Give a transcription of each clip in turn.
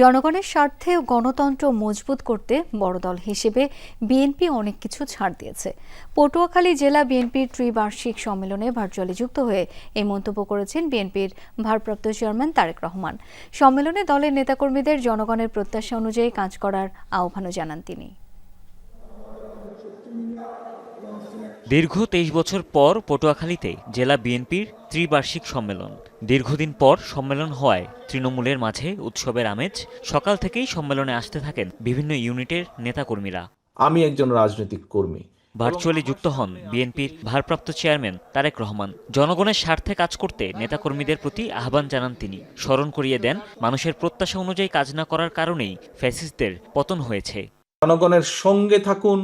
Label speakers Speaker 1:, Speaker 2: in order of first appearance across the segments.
Speaker 1: জনগণের স্বার্থে গণতন্ত্র মজবুত করতে বড় দল হিসেবে বিএনপি অনেক কিছু ছাড় দিয়েছে। পটুয়াখালী জেলা বিএনপির ত্রিবার্ষিক সম্মেলনে ভার্চুয়ালি যুক্ত হয়ে এই মন্তব্য করেছেন বিএনপির ভারপ্রাপ্ত চেয়ারম্যান তারেক রহমান। সম্মেলনে দলের নেতাকর্মীদের জনগণের প্রত্যাশা অনুযায়ী কাজ করার আহ্বানও জানান তিনি।
Speaker 2: দীর্ঘ তেইশ বছর পর পটুয়াখালীতে জেলা বিএনপির ত্রিবার্ষিক সম্মেলন। দীর্ঘদিন পর সম্মেলন হওয়ায় তৃণমূলের মাঝে উৎসবের আমেজ সকাল থেকেই সম্মেলনে আসতে থাকেন বিভিন্ন ইউনিটের নেতাকর্মীরা।
Speaker 3: আমি একজন রাজনৈতিক কর্মী।
Speaker 2: ভার্চুয়ালি যুক্ত হন বিএনপির ভারপ্রাপ্ত চেয়ারম্যান তারেক রহমান। জনগণের স্বার্থে কাজ করতে নেতাকর্মীদের প্রতি আহ্বান জানান তিনি। স্মরণ করিয়ে দেন মানুষের প্রত্যাশা অনুযায়ী কাজ না করার কারণেই ফ্যাসিস্টদের পতন হয়েছে।
Speaker 3: জনগণের সঙ্গে থাকুন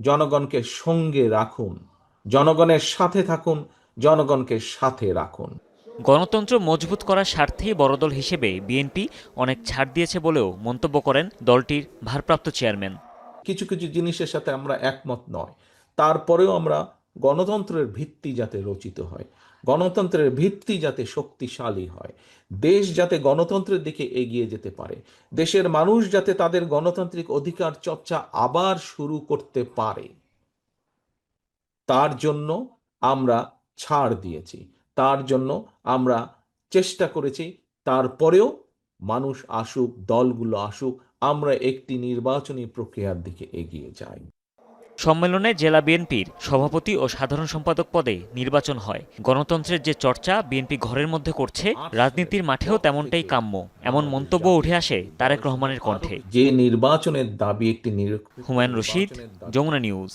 Speaker 3: জনগণকে সঙ্গে রাখুন। জনগণের সাথে থাকুন জনগণকে সাথে রাখুন।
Speaker 2: গণতন্ত্র মজবুত করার স্বার্থেই বড়দল হিসেবে বিএনপি অনেক ছাড় দিয়েছে বলেও মন্তব্য করেন দলটির ভারপ্রাপ্ত চেয়ারম্যান।
Speaker 3: কিছু কিছু জিনিসের সাথে আমরা একমত নয়। তারপরেও আমরা গণতন্ত্রের ভিত্তি যাতে রচিত হয়, গণতন্ত্রের ভিত্তি যাতে শক্তিশালী হয়, দেশ যাতে গণতন্ত্রের দিকে এগিয়ে যেতে পারে, দেশের মানুষ যাতে তাদের গণতান্ত্রিক অধিকার চর্চা আবার শুরু করতে পারে, তার জন্য আমরা ছাড় দিয়েছি, তার জন্য আমরা চেষ্টা করেছি, তারপরেও মানুষ আসুক, দলগুলো আসুক, আমরা একটি নির্বাচনী প্রক্রিয়ার দিকে এগিয়ে যাই।
Speaker 2: সম্মেলনে জেলা বিএনপির সভাপতি ও সাধারণ সম্পাদক পদে নির্বাচন হয়। গণতন্ত্রের যে চর্চা বিএনপি ঘরের মধ্যে করছে রাজনীতির মাঠেও তেমনটাই কাম্য এমন মন্তব্য উঠে আসে তারেক রহমানের কণ্ঠে।
Speaker 3: যে নির্বাচনের দাবি একটি
Speaker 2: হুমায়ুন রশিদ যমুনা নিউজ।